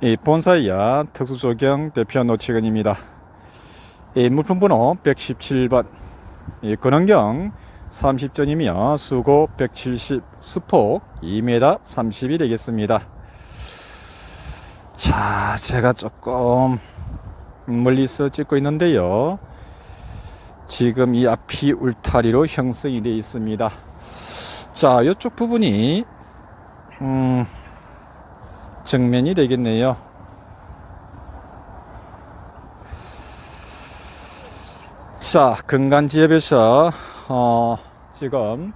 이 본사이야 특수조경 대표 노치근입니다. 이 물품번호 117번, 이 근원경 30전이며 수고 170, 수폭 2m 30이 되겠습니다. 자, 제가 조금 멀리서 찍고 있는데요. 지금 이 앞이 울타리로 형성이 되어 있습니다. 자, 이쪽 부분이 음, 정면이 되겠네요. 자, 근간지역에서 어, 지금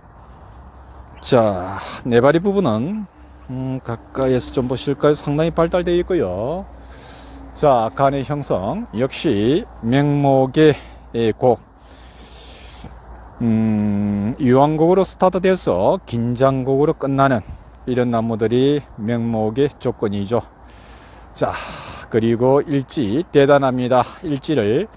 자, 네바리 부분은 음, 가까이에서 좀 보실까요? 상당히 발달되어 있고요. 자, 간의 형성 역시 명목의 곡 음, 유황곡으로 스타트돼서 긴장곡으로 끝나는 이런 나무들이 명목의 조건이죠. 자, 그리고 일지 대단합니다. 일지를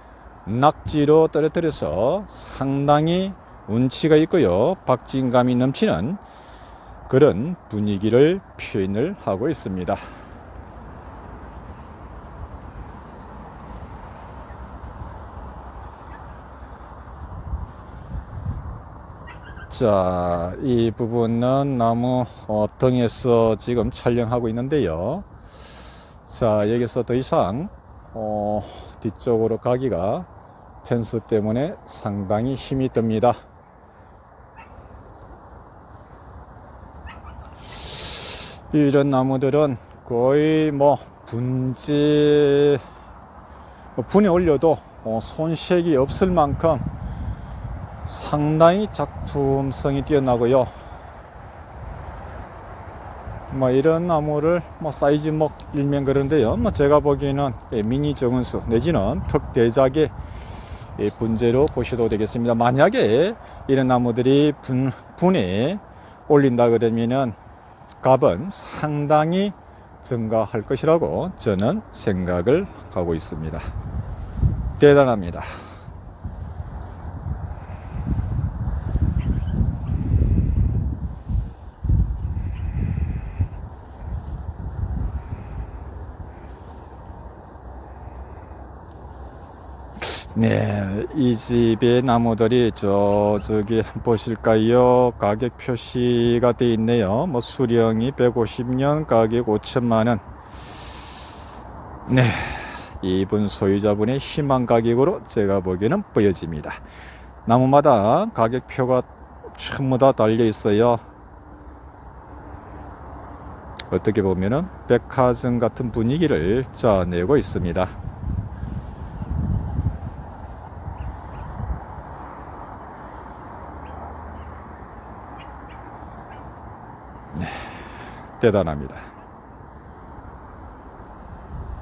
낙지로 떨어뜨려서 상당히 운치가 있고요. 박진감이 넘치는 그런 분위기를 표현을 하고 있습니다. 자, 이 부분은 나무 어, 등에서 지금 촬영하고 있는데요. 자, 여기서 더 이상 어, 뒤쪽으로 가기가 펜스 때문에 상당히 힘이 듭니다. 이런 나무들은 거의 뭐 분재 뭐 분에 올려도 어, 손색이 없을 만큼 상당히 작품성이 뛰어나고요. 뭐 이런 나무를 뭐 사이즈 뭐 일면 그런데요. 뭐 제가 보기에는 예, 미니 정은수 내지는 특 대작의 예, 분재로 보셔도 되겠습니다. 만약에 이런 나무들이 분, 분에 올린다 그러면은 값은 상당히 증가할 것이라고 저는 생각을 하고 있습니다. 대단합니다. 네, 이 집의 나무들이 저 저기 보실까요? 가격 표시가 돼 있네요. 뭐 수령이 150년, 가격 5천만 원. 네, 이분 소유자분의 희망 가격으로 제가 보기에는 보여집니다. 나무마다 가격표가 전부 다 달려 있어요. 어떻게 보면은 백화점 같은 분위기를 짜내고 있습니다. 대단합니다.